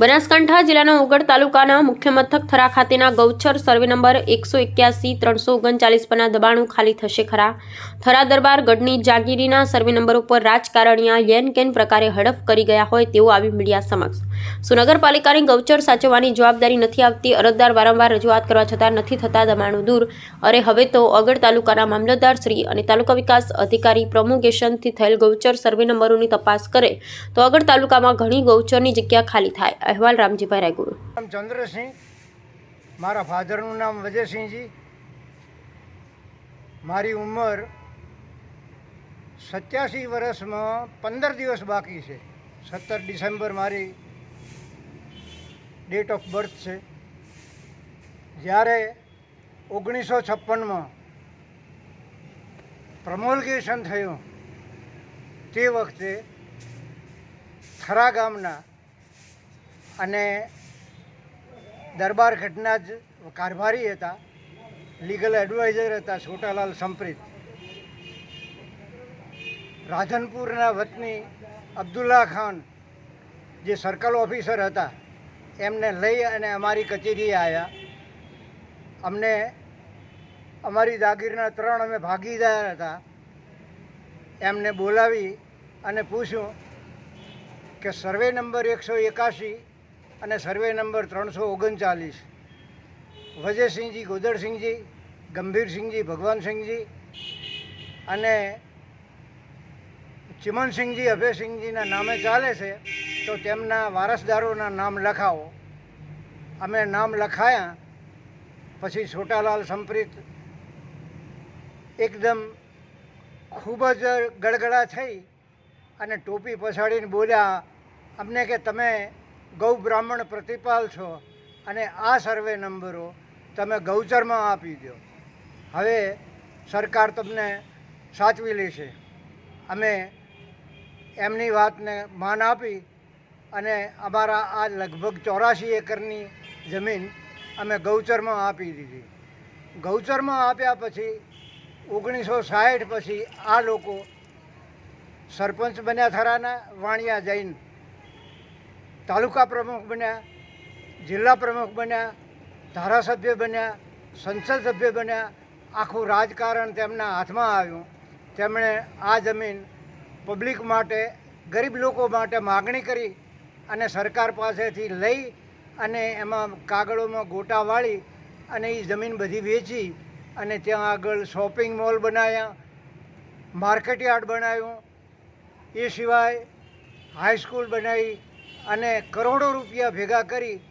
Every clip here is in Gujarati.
બનાસકાંઠા જિલ્લાના ઉગડ તાલુકાના મુખ્ય મથક થરા ખાતેના ગૌચર સર્વે નંબર એકસો એક્યાસી ત્રણસો ઓગણચાલીસ પરના દબાણો ખાલી થશે ખરા. થરા દરબાર ગઢની જાગીરીના સર્વે નંબર ઉપર રાજકારણીયા યેન કેન પ્રકારે હડફ કરી ગયા હોય તેવું આવી મીડિયા સમક્ષ. સુનગરપાલિકાની નગરપાલિકાની ગૌચર સાચવવાની જવાબદારી નથી આવતી, અરજદાર વારંવાર રજૂઆત કરવા છતાં નથી થતા દબાણો દૂર. અરે હવે તો અગડ તાલુકાના મામલતદાર શ્રી અને તાલુકા વિકાસ અધિકારી પ્રમુગેશનથી થયેલ ગૌચર સર્વે નંબરોની તપાસ કરે તો અગડ તાલુકામાં ઘણી ગૌચરની જગ્યા ખાલી થાય. અહેવાલ રામજીભાઈ રાયગુરુ. ચંદ્રસિંહ, મારા ફાધરનું નામ વજયસિંહજી. મારી ઉંમર સત્યાસી વર્ષમાં પંદર દિવસ બાકી છે. સત્તર ડિસેમ્બર મારી ડેટ ઓફ બર્થ છે. જ્યારે ઓગણીસો છપ્પનમાં પ્રમોલગેશન થયું, તે વખતે થરા ગામના અને દરબાર ઘટના જ કારભારી હતા. લીગલ એડવાઇઝર હતા છોટાલાલ સંપ્રીત. રાધનપુરના વતની અબ્દુલ્લા ખાન જે સર્કલ ઓફિસર હતા, એમને લઈ અને અમારી કચેરીએ આવ્યા અમને અમારી જાગીરના ત્રણ અમે ભાગીદાર હતા. એમને બોલાવી અને પૂછ્યું કે સર્વે નંબર એકસો એકાશી અને સર્વે નંબર ત્રણસો ઓગણચાલીસ. વજયસિંહજી ગોદરસિંહજી ગંભીરસિંહજી, ભગવાનસિંહજી અને ચિમનસિંહજી, અભયસિંહજીના નામે ચાલે છે, તો તેમના વારસદારોના નામ લખાવો. અમે નામ લખાયા, પછી છોટાલાલ સંપ્રીત એકદમ ખૂબ જ ગડગડા થઈ અને ટોપી પછાડીને બોલ્યા, અમને કે તમે ગૌ બ્રાહ્મણ પ્રતિપાલ છો અને આ સર્વે નંબરો તમે ગૌચરમાં આપી દો. હવે સરકાર તમને સાચવી લેશે. અમે એમની વાતને માન આપી અને અમારા આ લગભગ ચોરાશી એકરની જમીન અમે ગૌચરમાં આપી દીધી. ગૌચરમાં આપ્યા પછી ઓગણીસો સાઠ પછી આ લોકો સરપંચ બન્યા થરાના વાણિયા જૈન તાલુકા પ્રમુખ બન્યા, જિલ્લા પ્રમુખ બન્યા, ધારાસભ્ય બન્યા, સંસદ સભ્ય બન્યા, આખું રાજકારણ તેમના હાથમાં આવ્યું. તેમણે આ જમીન પબ્લિક માટે, ગરીબ લોકો માટે માગણી કરી અને સરકાર પાસેથી લઈ અને એમાં કાગળોમાં ગોટા વાળી અને એ જમીન બધી વેચી અને ત્યાં આગળ શોપિંગ મોલ બનાવ્યા માર્કેટયાર્ડ બનાવ્યું એ સિવાય હાઈસ્કૂલ બનાવી અને કરોડો રૂપિયા ભેગા કરી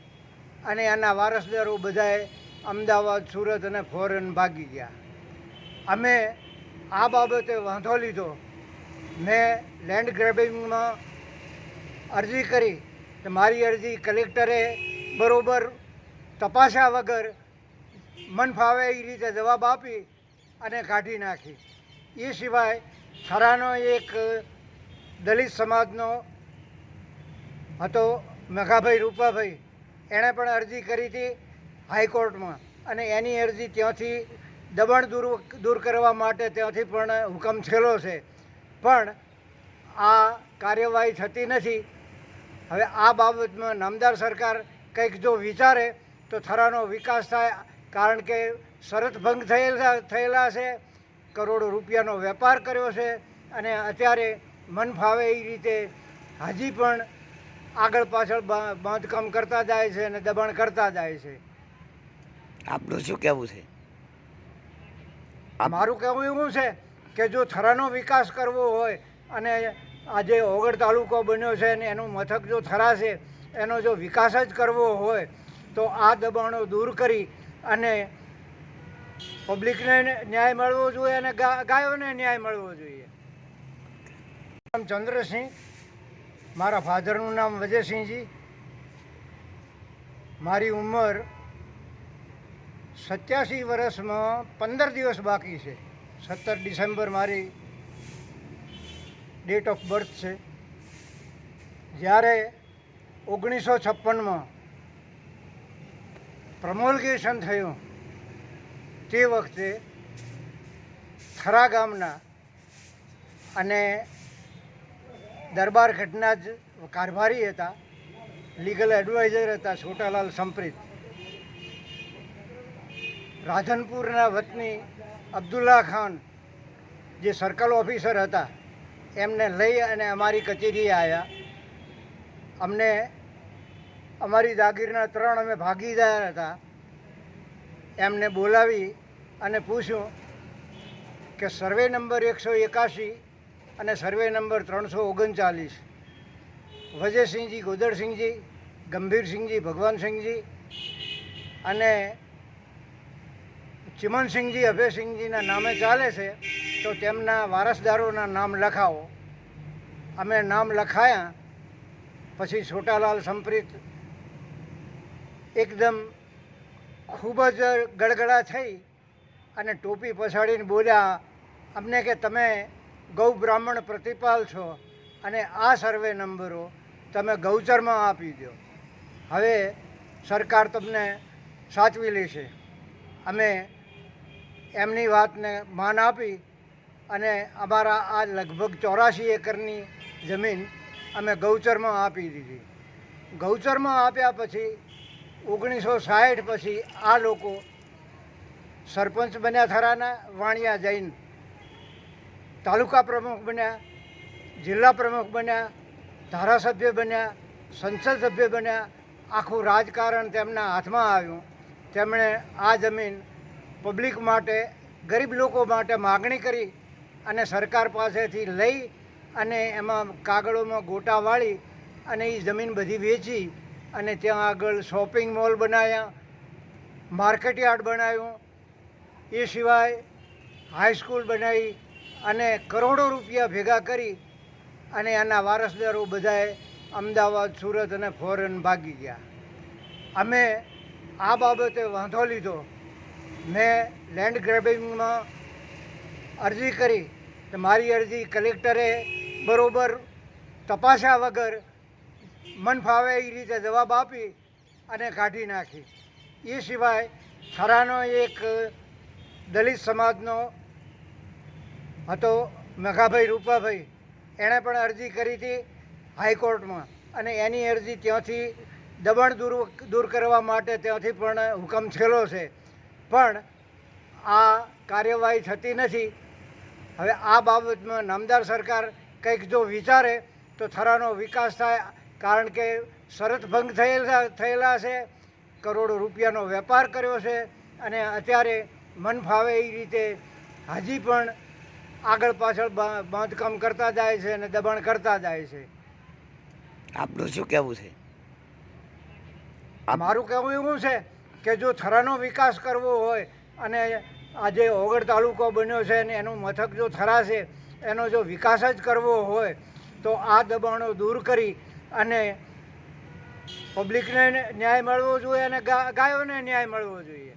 અને એના વારસદારો બધાએ અમદાવાદ, સુરત અને ફોરેન ભાગી ગયા. અમે આ બાબતે વાંધો લીધો. મેં લેન્ડ ગ્રેબિંગમાં અરજી કરી તો મારી અરજી કલેક્ટરે બરોબર તપાસ્યા વગર મન ફાવે એ રીતે જવાબ આપી અને કાઢી નાખી. એ સિવાય થરાનો એક દલિત સમાજનો હતો મેઘાભાઈ રૂપાભાઈ. એણે પણ અરજી કરી હતી હાઈકોર્ટમાં. અને એની અરજી ત્યાંથી દબાણ દૂર દૂર કરવા માટે ત્યાંથી પણ હુકમ થયેલો છે. પણ આ કાર્યવાહી થતી નથી. હવે આ બાબતમાં નામદાર સરકાર કંઈક જો વિચારે તો થરાનો વિકાસ થાય, કારણ કે શરત ભંગ થયેલા થયેલા છે. કરોડો રૂપિયાનો વેપાર કર્યો છે. અને અત્યારે મન ફાવે એ રીતે હજી પણ આગળ પાછળ બાંધકામ કરતા જાય છે અને દબાણ કરતા જાય છે. આપનું શું કહેવું છે? મારું કહેવું એવું છે કે જો થરાનો વિકાસ કરવો હોય અને આજે ઓગળ તાલુકો બન્યો છે અને એનું મથક જો થરા છે એનો જો વિકાસ જ કરવો હોય તો આ દબાણો દૂર કરી અને પબ્લિકને ન્યાય મળવો જોઈએ અને ગાયોને ન્યાય મળવો જોઈએ. ચંદ્રસિંહ મારા ફાધરનું નામ વજયસિંહજી. મારી ઉંમર સત્યાસી વર્ષમાં પંદર દિવસ બાકી છે. સત્તર ડિસેમ્બર મારી ડેટ ઓફ બર્થ છે. જ્યારે ઓગણીસો છપ્પનમાં પ્રમોલગેશન થયું, તે વખતે થરા ગામના અને દરબાર ઘટના જ કારભારી હતા. લીગલ એડવાઇઝર હતા છોટાલાલ સંપ્રીત. રાધનપુરના વતની અબ્દુલ્લા ખાન જે સર્કલ ઓફિસર હતા, એમને લઈ અને અમારી કચેરીએ આવ્યા અમને અમારી જાગીરના ત્રણ અમે ભાગીદાર હતા. એમને બોલાવી અને પૂછ્યું કે સર્વે નંબર એકસો એકાશી અને સર્વે નંબર ત્રણસો ઓગણચાલીસ. વજયસિંહજી ગોદરસિંહજી ગંભીરસિંહજી, ભગવાનસિંહજી અને ચિમનસિંહજી, અભયસિંહજીના નામે ચાલે છે, તો તેમના વારસદારોના નામ લખાવો. અમે નામ લખાયા, પછી છોટાલાલ સંપ્રીત એકદમ ખૂબ જ ગડગડા થઈ અને ટોપી પછાડીને બોલ્યા, અમને કે તમે ગૌ બ્રાહ્મણ પ્રતિપાલ છો અને આ સર્વે નંબરો તમે ગૌચરમાં આપી દો. હવે સરકાર તમને સાચવી લેશે. અમે એમની વાતને માન આપી અને અમારા આ લગભગ ચોરાશી એકરની જમીન અમે ગૌચરમાં આપી દીધી. ગૌચરમાં આપ્યા પછી ઓગણીસો સાઠ પછી આ લોકો સરપંચ બન્યા થરાના વાણિયા જૈન તાલુકા પ્રમુખ બન્યા, જિલ્લા પ્રમુખ બન્યા, ધારાસભ્ય બન્યા, સંસદ સભ્ય બન્યા, આખું રાજકારણ તેમના હાથમાં આવ્યું. તેમણે આ જમીન પબ્લિક માટે, ગરીબ લોકો માટે માગણી કરી અને સરકાર પાસેથી લઈ અને એમાં કાગળોમાં ગોટા વાળી અને એ જમીન બધી વેચી અને ત્યાં આગળ શોપિંગ મોલ બનાવ્યા માર્કેટ યાર્ડ બનાવ્યું એ સિવાય હાઈસ્કૂલ બનાવી અને કરોડો રૂપિયા ભેગા કરી અને એના વારસદારો બધાએ અમદાવાદ, સુરત અને ફોરેન ભાગી ગયા. અમે આ બાબતે વાંધો લીધો. મેં લેન્ડ ગ્રેબિંગમાં અરજી કરી તો મારી અરજી કલેક્ટરે બરોબર તપાસ્યા વગર મન ફાવે એ રીતે જવાબ આપી અને કાઢી નાખી. એ સિવાય થરાનો એક દલિત સમાજનો હતો મેઘાભાઈ રૂપાભાઈ. એણે પણ અરજી કરી હતી હાઈકોર્ટમાં. અને એની અરજી ત્યાંથી દબાણ દૂર દૂર કરવા માટે ત્યાંથી પણ હુકમ થયેલો છે. પણ આ કાર્યવાહી થતી નથી. હવે આ બાબતમાં નામદાર સરકાર કંઈક જો વિચારે તો થરાનો વિકાસ થાય. કારણ કે શરત ભંગ થયેલા થયેલા છે. કરોડો રૂપિયાનો વેપાર કર્યો છે. અને અત્યારે મન ફાવે એ રીતે હજી પણ આગળ પાછળ બાંધકામ કરતા જાય છે અને દબાણ કરતા જાય છે. આપનું શું કહેવું છે? મારું કહેવું એવું છે કે જો થરાનો વિકાસ કરવો હોય અને આજે ઓગળ તાલુકો બન્યો છે અને એનું મથક જો થરા છે એનો જો વિકાસ જ કરવો હોય તો આ દબાણો દૂર કરી અને પબ્લિકને ન્યાય મળવો જોઈએ અને ગાયોને ન્યાય મળવો જોઈએ.